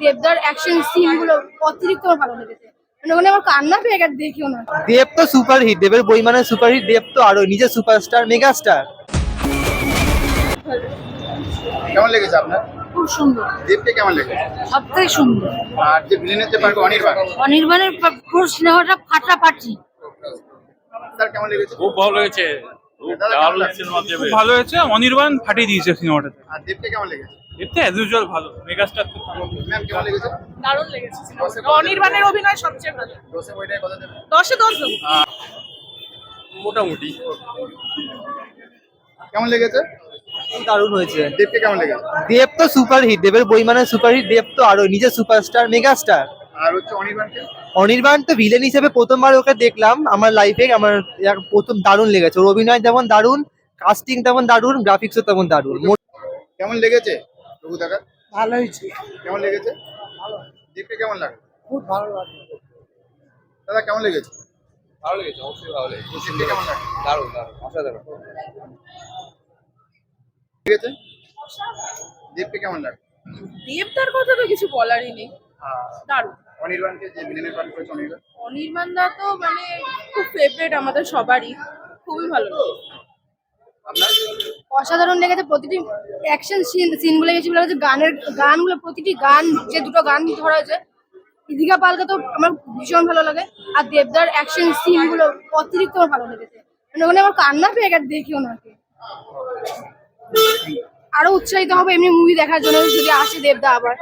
দেবদার অ্যাকশন সিনগুলো অতিরিক্ত আমার ভালো লেগেছে। মানে ওখানে আমার কান্না পেয়ে গেছে দেখেও না। দেব তো সুপার হিট দেবের বই মানে সুপার হিট দেব তো আরও নিজে সুপারস্টার মেগা স্টার কেমন লেগেছে আপনার? খুব সুন্দর। দেবকে কেমন লেগেছে? সবথেকে সুন্দর। আর যে ভিলেনের যে পারবে অনির্বাণ? অনির্বাণের পুরো সিনেমাটা ফাটাফাটি। স্যার কেমন লেগেছে? খুব ভালো লেগেছে। খুব ভালো হয়েছে অনির্বাণ ফাটিয়ে দিয়েছে সিনেমাটাতে। আর দেবকে কেমন লেগেছে? দেখতে অ্যাজ ইউজুয়াল ভালো মেগাস্টার তো ম্যাম কেমন লেগেছে? দারুণ লেগেছে দশে সিনেমাটা। কত দেবেন? অনির্বাণের অভিনয় সবচেয়ে ভালো। দশে বইটায় কথা দেবেন দশে দশ দেবো মোটামুটি। কেমন লেগেছে? দারুণ হয়েছে। দেবকে কেমন লেগেছে? দেব তো সুপার হিট দেবের বই মানে সুপার হিট দেব তো আরও নিজে সুপারস্টার মেগা স্টার আর হচ্ছে অনির্বাণকে অনির্বাণ তো ভিলেন হিসেবে প্রথমবার ওকে দেখলাম আমার লাইফে আমার প্রথম দারুণ লেগেছে। ওর অভিনয় যেমন দারুণ কাস্টিং তেমন দারুণ গ্রাফিক্সও তেমন দারুণ। কেমন লেগেছে প্রভু দেখা ভালো হয়েছে কেমন লেগেছে? ভালো। দেবকে কেমন লাগে? খুব ভালো লাগে। দাদা কেমন লেগেছে? ভালো লেগেছে অবশ্যই ভালো লেগেছে। দেবকে কেমন লাগে? দারুণ দারুণ অসাধারণ। লেগেছে? দেবকে কেমন লাগে? দেবদার কথা তো কিছু বলারই নেই। দারুণ। অনির্বাণকে যে ভিলেনের পাঠ করেছে অনির্বাণ? অনির্বাণ দা তো মানে খুব ফেভারিট আমাদের সবারই। খুবই ভালো। আপনার? অসাধারণ লেগেছে প্রতিটি অ্যাকশন সিন সিনগুলো গেছে বলে গানের গানগুলো প্রতিটি গান যে দুটো গান ধরা হয়েছে ইদিকা পালকে তো আমার ভীষণ ভালো লাগে আর দেবদার অ্যাকশন সিনগুলো অতিরিক্ত আমার ভালো লেগেছে। মানে ওখানে আমার কান্না পেয়ে গেছে দেখেও না আরও উৎসাহিত হবে এমনি মুভি দেখার জন্য যদি আসে দেবদা আবার।